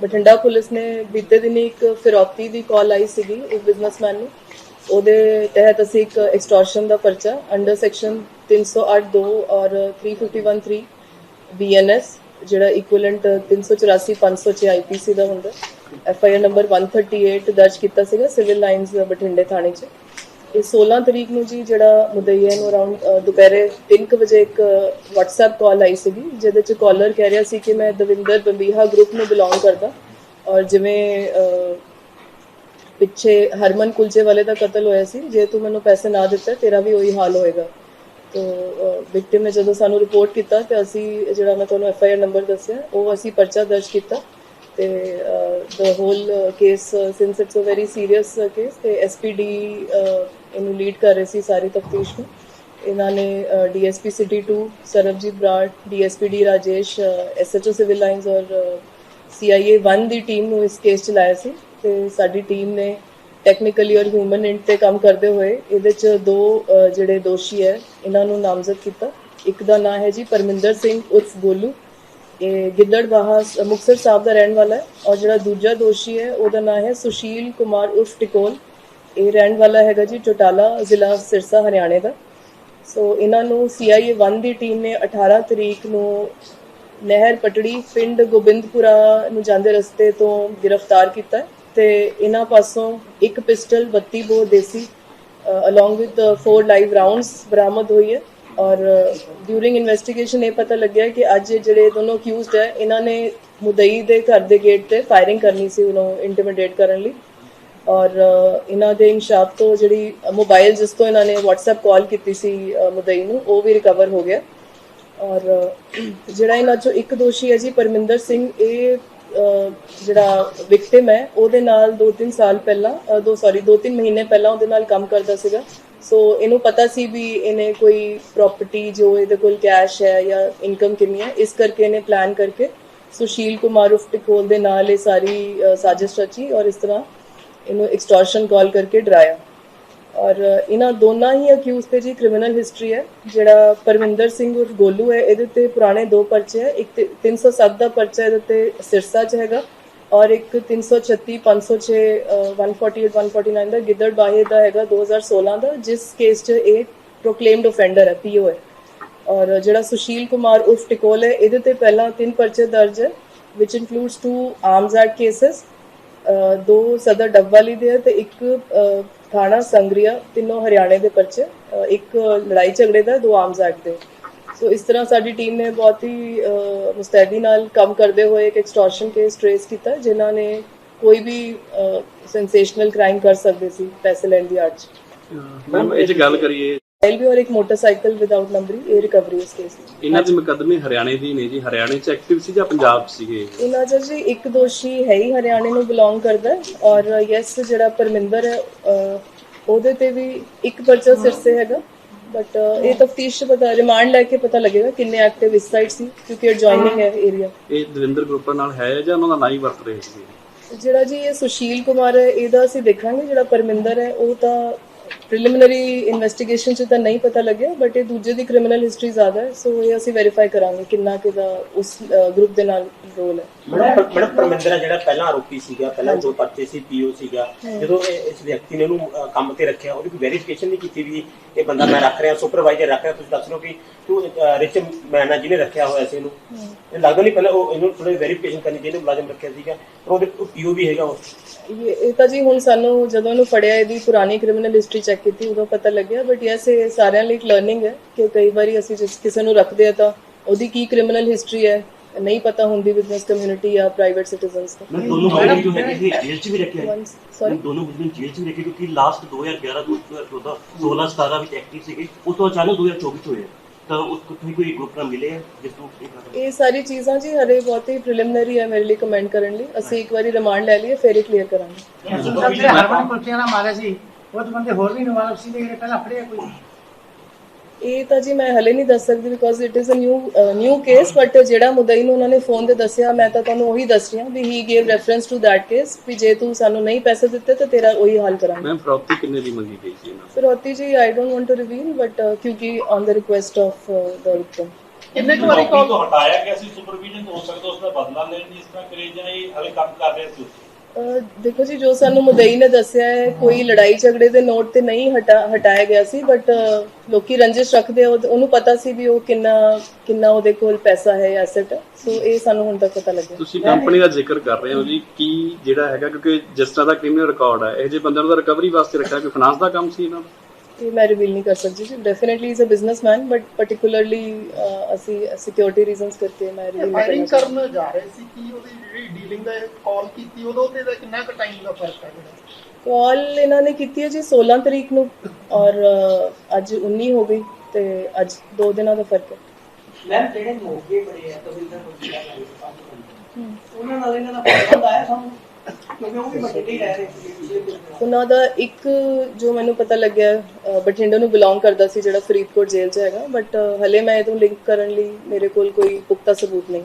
Bathinda police ਨੇ ਬੀਤੇ ਦਿਨੀ ਇੱਕ ਫਿਰੌਤੀ ਦੀ ਕਾਲ ਆਈ ਸੀਗੀ ਇੱਕ ਬਿਜ਼ਨਸਮੈਨ ਨੂੰ। ਉਹਦੇ ਤਹਿਤ ਅਸੀਂ ਇੱਕ ਐਕਸਟੋਰਸ਼ਨ ਦਾ ਪਰਚਾ ਅੰਡਰ ਸੈਕਸ਼ਨ 308 2 ਔਰ 3513 ਬੀਐਨਐਸ ਜਿਹੜਾ ਇਕੁਇਵਲੈਂਟ 384 506 ਆਈਪੀਸੀ ਦਾ ਹੁੰਦਾ। ਐਫ ਆਈ ਆਰ ਨੰਬਰ 138 ਦਰਜ ਕੀਤਾ ਸੀਗਾ ਸਿਵਲ ਲਾਈਨਸ ਬਠਿੰਡੇ ਥਾਣੇ 'ਚ। ਇਹ 16 ਤਰੀਕ ਨੂੰ ਜੀ ਜਿਹੜਾ ਮੁਦਈਆ ਨੂੰ ਅਰਾਊਂਡ ਦੁਪਹਿਰੇ 3:00 ਵਜੇ ਇੱਕ WhatsApp ਕਾਲ ਆਈ ਸੀਗੀ, ਜਿਹਦੇ 'ਚ ਕਾਲਰ ਕਹਿ ਰਿਹਾ ਸੀ ਕਿ ਮੈਂ ਦਵਿੰਦਰ ਬੰਬੀਹਾ ਗਰੁੱਪ ਨੂੰ ਬਿਲੋਂਗ ਕਰਦਾ। ਔਰ ਜਿਵੇਂ ਪਿੱਛੇ ਹਰਮਨ ਕੁਲਚੇ ਵਾਲੇ ਦਾ ਕਤਲ ਹੋਇਆ ਸੀ, ਜੇ ਤੂੰ ਮੈਨੂੰ ਪੈਸੇ ਨਾ ਦਿੱਤੇ, ਤੇਰਾ ਵੀ ਉਹੀ ਹਾਲ ਹੋਏਗਾ। ਤੋ ਵਿਕਟਿਮ ਨੇ ਜਦੋਂ ਸਾਨੂੰ ਰਿਪੋਰਟ ਕੀਤਾ ਤੇ ਅਸੀਂ ਜਿਹੜਾ ਮੈਂ ਤੁਹਾਨੂੰ ਐਫ ਆਈ ਆਰ ਨੰਬਰ ਦੱਸਿਆ, ਉਹ ਅਸੀਂ ਪਰਚਾ ਦਰਜ ਕੀਤਾ ਤੇ the whole case since it's a very serious case ਤੇ ਐਸਪੀਡੀ ਇਹਨੂੰ ਲੀਡ ਕਰ ਰਹੇ ਸੀ ਸਾਰੀ ਤਫਤੀਸ਼ ਨੂੰ। ਇਹਨਾਂ ਨੇ DSP city 2 Sarabjit Brar DSPD Rajesh SHO civil lines ਔਰ ਸੀਆਈਏ 1 ਦੀ ਟੀਮ ਨੂੰ ਇਸ ਕੇਸ ਚ ਲਾਇਆ ਸੀ। ਤੇ ਸਾਡੀ ਟੀਮ ਨੇ ਟੈਕਨੀਕਲੀ ਔਰ ਹਿਊਮਨ ਇੰਟ ਤੇ ਕੰਮ ਕਰਦੇ ਹੋਏ ਇਹਦੇ ਚ ਦੋ ਜਿਹੜੇ ਦੋਸ਼ੀ ਹੈ, ਇਹਨਾਂ ਨੂੰ ਨਾਮਜ਼ਦ ਕੀਤਾ। ਇੱਕ ਦਾ ਨਾਮ ਹੈ ਜੀ ਪਰਮਿੰਦਰ ਸਿੰਘ ਉਰਫ ਗੋਲੂ। ਇਹ ਗਿੱਦੜਬਾਹਾ ਸ- ਮੁਕਤਸਰ ਸਾਹਿਬ ਦਾ ਰਹਿਣ ਵਾਲਾ ਹੈ। ਔਰ ਜਿਹੜਾ ਦੂਜਾ ਦੋਸ਼ੀ ਹੈ, ਉਹਦਾ ਨਾਮ ਹੈ ਸੁਸ਼ੀਲ ਕੁਮਾਰ ਉਰਫ ਟਿਕੋਲ। ਇਹ ਰਹਿਣ ਵਾਲਾ ਹੈਗਾ ਜੀ ਚੋਟਾਲਾ ਜ਼ਿਲ੍ਹਾ ਸਿਰਸਾ, ਹਰਿਆਣੇ ਦਾ। ਸੋ ਇਹਨਾਂ ਨੂੰ ਸੀਆਈਏ 1 ਦੀ ਟੀਮ ਨੇ 18 ਤਰੀਕ ਨੂੰ ਨਹਿਰ ਪਟੜੀ, ਪਿੰਡ ਗੋਬਿੰਦਪੁਰਾ ਨੂੰ ਜਾਂਦੇ ਰਸਤੇ ਤੋਂ ਗ੍ਰਿਫਤਾਰ ਕੀਤਾ ਹੈ ਤੇ ਇਹਨਾਂ ਪਾਸੋਂ ਇੱਕ pistol 32 bore desi along with 4 live rounds ਬਰਾਮਦ ਹੋਈ ਹੈ। ਔਰ ਡਿਊਰਿੰਗ ਇਨਵੈਸਟੀਗੇਸ਼ਨ ਇਹ ਪਤਾ ਲੱਗਿਆ ਕਿ ਅੱਜ ਜਿਹੜੇ ਦੋਨੋਂ ਅਕਿਊਜ਼ਡ ਹੈ, ਇਹਨਾਂ ਨੇ ਮੁਦਈ ਦੇ ਘਰ ਦੇ ਗੇਟ ਤੇ ਫਾਇਰਿੰਗ ਕਰਨੀ ਸੀ ਉਹਨੂੰ ਇੰਟੀਮੀਡੇਟ ਕਰਨ ਲਈ। ਔਰ ਇਹਨਾਂ ਦੇ ਇਨਸ਼ਾਫ ਤੋਂ ਜਿਹੜੀ ਮੋਬਾਈਲ ਜਿਸ ਤੋਂ ਇਹਨਾਂ ਨੇ WhatsApp ਕਾਲ ਕੀਤੀ ਸੀ ਮੁਦਈ ਨੂੰ, ਉਹ ਵੀ ਰਿਕਵਰ ਹੋ ਗਿਆ। ਔਰ ਜਿਹੜਾ ਇਹਨਾਂ ਚੋਂ ਇੱਕ ਦੋਸ਼ੀ ਹੈ ਜੀ, ਪਰਮਿੰਦਰ ਸਿੰਘ, ਇਹ ਜਿਹੜਾ ਵਿਕਟਿਮ ਹੈ, ਉਹਦੇ ਨਾਲ 2-3 ਸਾਲ ਪਹਿਲਾਂ ਦੋ ਸੌਰੀ 2-3 ਮਹੀਨੇ ਪਹਿਲਾਂ ਉਹਦੇ ਨਾਲ ਕੰਮ ਕਰਦਾ ਸੀਗਾ। ਸੋ ਇਹਨੂੰ ਪਤਾ ਸੀ ਵੀ ਇਹਨੇ ਕੋਈ ਪ੍ਰਾਪਰਟੀ ਜੋ ਇਹਦੇ ਕੋਲ ਕੈਸ਼ ਹੈ ਜਾਂ ਇਨਕਮ ਕਿੰਨੀ ਹੈ, ਇਸ ਕਰਕੇ ਇਹਨੇ ਪਲਾਨ ਕਰਕੇ ਸੁਸ਼ੀਲ ਕੁਮਾਰ ਉਫ ਟਿਕੋਲ ਦੇ ਨਾਲ ਇਹ ਸਾਰੀ ਸਾਜ਼ਿਸ਼ ਰਚੀ ਔਰ ਇਸ ਤਰ੍ਹਾਂ ਇਹਨੂੰ ਐਕਸਟੋਰਸ਼ਨ ਕਾਲ ਕਰਕੇ ਡਰਾਇਆ। ਔਰ ਇਹਨਾਂ ਦੋਨਾਂ ਹੀ ਅਕਿਊਜ਼ ਤੇ ਜੀ ਕ੍ਰਿਮੀਨਲ ਹਿਸਟਰੀ ਹੈ ਜਿਹੜਾ ਪਰਵਿੰਦਰ ਸਿੰਘ ਉਰਫ ਗੋਲੂ ਹੈ ਇਹਦੇ ਤੇ ਪੁਰਾਣੇ ਦੋ ਪਰਚੇ ਹੈ ਇੱਕ ਤੇ 307 ਦਾ ਪਰਚਾ ਇਹਦੇ ਤੇ ਸਿਰਸਾ ਚ ਹੈਗਾ ਔਰ ਇੱਕ 336 506 ਅ, 148 149 ਦਾ ਗਿੱਦੜ ਬਾਹੇ ਦਾ ਹੈਗਾ 2016 ਦਾ ਜਿਸ ਕੇਸ ਚ ਇਹ ਪ੍ਰੋਕਲੇਮਡ ਆਫੈਂਡਰ ਹੈ ਪੀਓ ਹੈ। ਔਰ ਜਿਹੜਾ ਸੁਸ਼ੀਲ ਕੁਮਾਰ ਉਰਫ ਟਿਕੋਲ ਹੈ ਇਹਦੇ ਤੇ ਪਹਿਲਾਂ ਤਿੰਨ ਪਰਚੇ ਦਰਜ ਹੈ which includes two arms act cases ਦੋ ਸਦਰ ਡੱਬਵਾਲੀ ਦੇ ਹੈ ਤੇ ਇੱਕ ਥਾਣਾ ਸੰਗਰੀਆ, ਤਿੰਨੋਂ ਹਰਿਆਣੇ ਦੇ ਪਰਚੇ ਇੱਕ ਲੜਾਈ ਝਗੜੇ ਦਾ, ਦੋ ਆਰਮਸ ਐਕਟ ਦੇ। ਸੋ ਇਸ ਤਰ੍ਹਾਂ ਸਾਡੀ ਟੀਮ ਨੇ ਬਹੁਤ ਹੀ ਮੁਸਤੈਦੀ ਨਾਲ ਕੰਮ ਕਰਦੇ ਹੋਏ ਇੱਕ ਐਕਸਟੋਰਸ਼ਨ ਕੇਸ ਟ੍ਰੇਸ ਕੀਤਾ, ਜਿਨ੍ਹਾਂ ਨੇ ਕੋਈ ਵੀ ਸੈਂਸੇਸ਼ਨਲ ਕ੍ਰਾਈਮ ਕਰ ਸਕਦੇ ਸੀ, ਪੈਸੇ ਲੈਣ ਦੀ ਆੜ 'ਚ। ਮੈਮ ਇਹ 'ਚ ਗੱਲ ਕਰੀਏ ਮੋਬਾਈਲ ਵੀ ਔਰ ਇੱਕ ਮੋਟਰਸਾਈਕਲ ਵਿਦਆਊਟ ਨੰਬਰਿੰਗ ਇਹ ਰਿਕਵਰੀ ਇਸ ਕੇਸ ਇਹਨਾਂ ਦੇ ਮੁਕੱਦਮੇ ਹਰਿਆਣੇ ਦੀ ਨੇ ਜੀ। ਹਰਿਆਣੇ 'ਚ ਐਕਟਿਵ ਸੀ ਜਾਂ ਪੰਜਾਬ ਸੀਗੇ? ਇਹਨਾਂ 'ਚ ਜੀ ਇੱਕ ਦੋਸ਼ੀ ਹੈ ਹੀ ਹਰਿਆਣੇ ਨੂੰ ਬਿਲੋਂਗ ਕਰਦਾ ਹੈ ਔਰ ਯੈਸ ਜਿਹੜਾ ਪਰਮਿੰਦਰ ਹੈ ਅਹ, ਉਹਦੇ ਤੇ ਵੀ ਇੱਕ ਪਰਚਾ ਸਿਰਸੇ ਹੈਗਾ। ਬਟ ਇਹ ਤਫਤੀਸ਼ ਪਤਾ ਰਿਮਾਂਡ ਲੈ ਕੇ ਪਤਾ ਲੱਗੇਗਾ ਕਿੰਨੇ ਐਕਟਿਵ ਇਸ ਸਾਈਡ ਸੀ ਕਿਉਂਕਿ ਐਡਜੋਇਨਿੰਗ ਹੈ ਏਰੀਆ ਇਹ ਦਵਿੰਦਰ ਗਰੁੱਪਾਂ ਨਾਲ ਹੈ ਜਾਂ ਉਹਨਾਂ ਦਾ ਨਾਂ ਹੀ ਵਰਤ ਰਹੇ ਸੀਗੇ? ਜਿਹੜਾ ਜੀ ਇਹ ਸੁਸ਼ੀਲ ਕੁਮਾਰ ਹੈ ਇਹਦਾ ਅਸੀਂ ਦੇਖਾਂਗੇ ਜਿਹੜਾ ਪਰਮਿੰਦਰ ਹੈ ਉਹ ਤਾਂ ਪ੍ਰੀਲਿਮਿਨਰੀ ਇਨਵੈਸਟੀਗੇਸ਼ਨ ਚ ਤਾਂ ਨਹੀਂ ਪਤਾ ਲੱਗਿਆ ਬਟ ਇਹ ਦੂਜੇ ਦੀ ਕ੍ਰਿਮੀਨਲ ਹਿਸਟਰੀ ਜ਼ਿਆਦਾ ਹੈ ਸੋ ਇਹ ਅਸੀਂ ਵੈਰੀਫਾਈ ਕਰਾਂਗੇ ਕਿੰਨਾ ਕਿਦਾ ਉਸ ਗਰੁੱਪ ਦੇ ਨਾਲ ਰੋਲ ਹੈ। ਮੈਡਮ ਮੈਡਮ ਪਰਮਿੰਦਰ ਜਿਹੜਾ ਪਹਿਲਾਂ ਆਰੋਪੀ ਸੀਗਾ ਪਹਿਲਾਂ ਦੋ ਪਰਚੇ ਸੀ ਪੀਓ ਸੀਗਾ ਜਦੋਂ ਇਸ ਵਿਅਕਤੀ ਨੇ ਉਹਨੂੰ ਕੰਮ ਤੇ ਰੱਖਿਆ ਉਹਦੀ ਕੋਈ ਵੈਰੀਫਿਕੇਸ਼ਨ ਨਹੀਂ ਕੀਤੀ ਵੀ ਇਹ ਬੰਦਾ ਮੈਂ ਰੱਖ ਰਿਹਾ ਸੁਪਰਵਾਈਜ਼ਰ ਰੱਖ ਰਿਹਾ ਤੁਸੀਂ ਦੱਸ ਰਹੇ ਕਿ ਤੂੰ ਰਿਚ ਮੈਨ ਆ ਜਿਹਨੇ ਰੱਖਿਆ ਹੋਇਆ ਸੀ ਇਹਨੂੰ। ਇਹ ਲੱਗਦਾ ਨਹੀਂ ਪਹਿਲਾਂ ਉਹ ਇਹਨੂੰ ਥੋੜੀ ਵੈਰੀਫਿਕੇਸ਼ਨ ਕਰਨੀ ਚਾਹੀਦੀ ਮੁਲਾਜ਼ਮ ਰੱਖਿਆ ਸੀਗਾ ਪਰ ਉਹਦੇ ਪੀਓ ਵੀ ਹੈਗਾ ਉਹ। ਇਹ ਇਹ ਤਾਂ ਜੀ ਹੁਣ ਸਾਨੂੰ ਜਦੋਂ ਇਹਨੂੰ ਫੜਿਆ ਇਹਦੀ ਪੁਰਾਣੀ ਕ੍ਰਿਮੀਨਲ ਹਿਸਟਰੀ ਚੈੱਕ ਕੀਤੀ ਉਦੋਂ ਪਤਾ ਲੱਗਿਆ ਬਟ ਯੈਸ ਇਹ ਸਾਰਿਆਂ ਲਈ ਇੱਕ ਲਰਨਿੰਗ ਹੈ ਕਿ ਕਈ ਵਾਰੀ ਅਸੀਂ ਜਿਸ ਕਿਸੇ ਨੂੰ ਰੱਖਦੇ ਆ ਤਾਂ ਉਹਦੀ ਕੀ ਕ੍ਰਿਮੀਨਲ ਹਿਸਟਰੀ ਹੈ ਨਹੀਂ ਪਤਾ ਹੁੰਦੀ ਬਿਜ਼ਨਸ ਕਮਿਊਨਿਟੀ ਜਾਂ ਪ੍ਰਾਈਵੇਟ ਸਿਟੀਜ਼ਨਸ ਦਾ ਮੈਂ ਦੋਨੋਂ ਮੁਲਜ਼ਮ ਜੋ ਹੈਗੇ ਸੀ ਜੇਲ੍ਹ 'ਚ ਵੀ ਰੱਖਿਆ? ਮੈਂ ਦੋਨੋਂ ਮੁਲਜ਼ਮ ਜੇਲ੍ਹ 'ਚ ਵੀ ਰੱਖੇ ਕਿਉਂਕਿ ਲਾਸਟ 2011 2014 16 17 ਵਿੱਚ ਐਕਟਿਵ ਸੀਗੇ ਉਸ ਤੋਂ ਅਚਾਨਕ 2024 ਚ ਹੋਏ। ਤਾਂ ਉਸ ਤੋਂ ਤੁਸੀਂ ਕੋਈ ਗਰੁੱਪ ਨਾਲ ਮਿਲੇ ਜਿਸ ਤੋਂ ਇਹ ਕਰ ਇਹ ਸਾਰੀ ਚੀਜ਼ਾਂ ਜੀ ਹਰੇ ਬਹੁਤ ਹੀ ਪ੍ਰੀਲਿਮਿਨਰੀ ਹੈ ਮੇਰੇ ਲਈ ਕਮੈਂਟ ਕਰਨ ਲਈ ਅਸੀਂ ਇੱਕ ਵਾਰੀ ਰਿਮਾਂਡ ਲੈ ਲਈਏ ਫਿਰ ਹੀ ਕਲੀਅਰ ਕਰਾਂਗੇ ਹਰਮਨ ਕੁਲਚਿਆਂ ਨਾਲ ਮਾਰੇ ਸੀ ਉਹ ਤਾਂ ਬੰਦੇ ਹੋਰ ਵੀ ਇਨਵੋਲਵ ਸੀ ਜਿਹੜੇ ਪਹਿਲਾਂ ਫੜੇ ਆ ਕੋਈ। ਇਹ ਤਾਂ ਜੀ ਮੈਂ ਹਲੇ ਨਹੀਂ ਦੱਸ ਸਕਦੀ because it is a new new case but ਜਿਹੜਾ ਮੁਦਈ ਨੂੰ ਉਹਨਾਂ ਨੇ ਫੋਨ ਤੇ ਦੱਸਿਆ ਮੈਂ ਤਾਂ ਤੁਹਾਨੂੰ ਉਹੀ ਦੱਸ ਰਹੀ ਹਾਂ ਵੀ he gave reference to that case ਵੀ ਜੇ ਤੂੰ ਸਾਨੂੰ ਨਹੀਂ ਪੈਸੇ ਦਿੱਤੇ ਤਾਂ ਤੇਰਾ ਉਹੀ ਹਾਲ ਕਰਾਂਗੇ। ਮੈਮ ਫਰੌਤੀ ਕਿੰਨੇ ਦੀ ਮੰਗੀ ਗਈ ਸੀ ਇਹਨਾਂ? ਫਿਰੌਤੀ ਜੀ I don't want to reveal but ਕਿਉਂਕਿ on the request of the victim ਕਿੰਨੇ ਕੁ ਵਾਰੀ ਕਾਲ ਤੋਂ ਹਟਾਇਆ ਗਿਆ ਸੀ ਸੁਪਰਵੀਜ਼ਨ ਹੋ ਸਕਦਾ ਉਸ ਦਾ ਬਦਲਾ ਲੈਣ ਦੀ ਇਸ ਤਰ੍ਹਾਂ ਕਰੇ ਜਾਂ ਇਹ ਹਲੇ ਕੰਮ ਕਰ ਰਹੇ ਸੀ ਦੇਖੋ ਜੀ ਜੋ ਸਾਨੂੰ ਮੁਦਈ ਨੇ ਦੱਸਿਆ ਹੈ ਕੋਈ ਲੜਾਈ ਝਗੜੇ ਦੇ ਨੋਟ ਤੇ ਨਹੀਂ ਹਟਾ ਹਟਾਇਆ ਗਿਆ ਸੀ ਬਟ ਲੋਕੀ ਰੰਜਿਸ਼ ਰੱਖਦੇ ਆ, ਉਹ- ਉਹਨੂੰ ਪਤਾ ਸੀ ਵੀ ਉਹ ਕਿੰਨਾ ਕਿੰਨਾ ਉਹਦੇ ਕੋਲ ਪੈਸਾ ਹੈ ਐਸੈਟ ਸੋ ਇਹ ਸਾਨੂੰ ਹੁਣ ਤੱਕ ਪਤਾ ਲੱਗਿਆ। ਤੁਸੀਂ ਕੰਪਨੀ ਦਾ ਜ਼ਿਕਰ ਕਰ ਰਹੇ ਹੋ ਜੀ ਕੀ ਜਿਹੜਾ ਹੈਗਾ ਕਿਉਂਕਿ ਜਿਸ ਤਰ੍ਹਾਂ ਦਾ ਕ੍ਰਿਮੀਨਲ ਰਿਕਾਰਡ ਹੈ ਇਹ ਜੇ ਬੰਦਿਆਂ ਨੂੰ ਰਿਕਵਰੀ ਵਾਸਤੇ ਰੱਖਿਆ ਕੋਈ ਫਾਈਨਾਂਸ ਦਾ ਕੰਮ ਸੀ ਇਹਨਾਂ ਦਾ? ਇਹ ਮੈਂ ਰਿਵੀਲ ਨਹੀਂ ਕਰ ਸਕਦੀ ਜੀ definitely is a businessman but particularly ਅਸੀਂ ਸਿਕਿਉਰਿਟੀ ਰੀਜ਼ਨਸ ਕਰਕੇ ਮੈਂ ਰਿਵੀਲ ਨਹੀਂ ਫਾਇਰਿੰਗ ਕਰਨਾ ਕਰਨ ਜਾ ਰਹੇ ਸੀ ਕਿ ਉਹਦੀ ਜਿਹੜੀ ਡੀਲਿੰਗ ਦਾ ਕਾਲ ਕੀਤੀ ਉਦੋਂ ਤੇ ਦਾ ਕਿੰਨਾ ਕੁ ਟਾਈਮ ਦਾ ਫ਼ਰਕ ਹੈ ਜਿਹੜਾ? ਕਾਲ ਇਹਨਾਂ ਨੇ ਕੀਤੀ ਹੈ ਜੀ 16 ਤਰੀਕ ਨੂੰ ਔਰ ਅੱਜ 19 ਹੋ ਗਈ ਤੇ ਅੱਜ 2 ਦਿਨਾਂ ਦਾ ਫ਼ਰਕ ਹੈ। ਮੈਮ ਜਿਹੜੇ ਮੋਗੇ ਬੜੇ ਆ ਤਵਿੰਦਰ ਕੋਲ ਦਾ ਉਹਨਾਂ ਨਾਲ ਇਹਨਾਂ ਦਾ ਸਾਨੂੰ ਵੀ ਬਠਿੰਡੇ ਹੀ ਰਹਿ ਰਹੇ ਉਹਨਾਂ ਦਾ ਇੱਕ ਜੋ ਮੈਨੂੰ ਪਤਾ ਲੱਗਿਆ ਬਠਿੰਡਾ ਨੂੰ ਬਿਲੋਂਗ ਕਰਦਾ ਸੀ ਜਿਹੜਾ ਫਰੀਦਕੋਟ ਜੇਲ੍ਹ 'ਚ ਹੈਗਾ ਬਟ ਹਲੇ ਮੈਂ ਇਹਨੂੰ ਲਿੰਕ ਕਰਨ ਲਈ ਮੇਰੇ ਕੋਲ ਕੋਈ ਪੁਖਤਾ ਸਬੂਤ ਨਹੀਂ।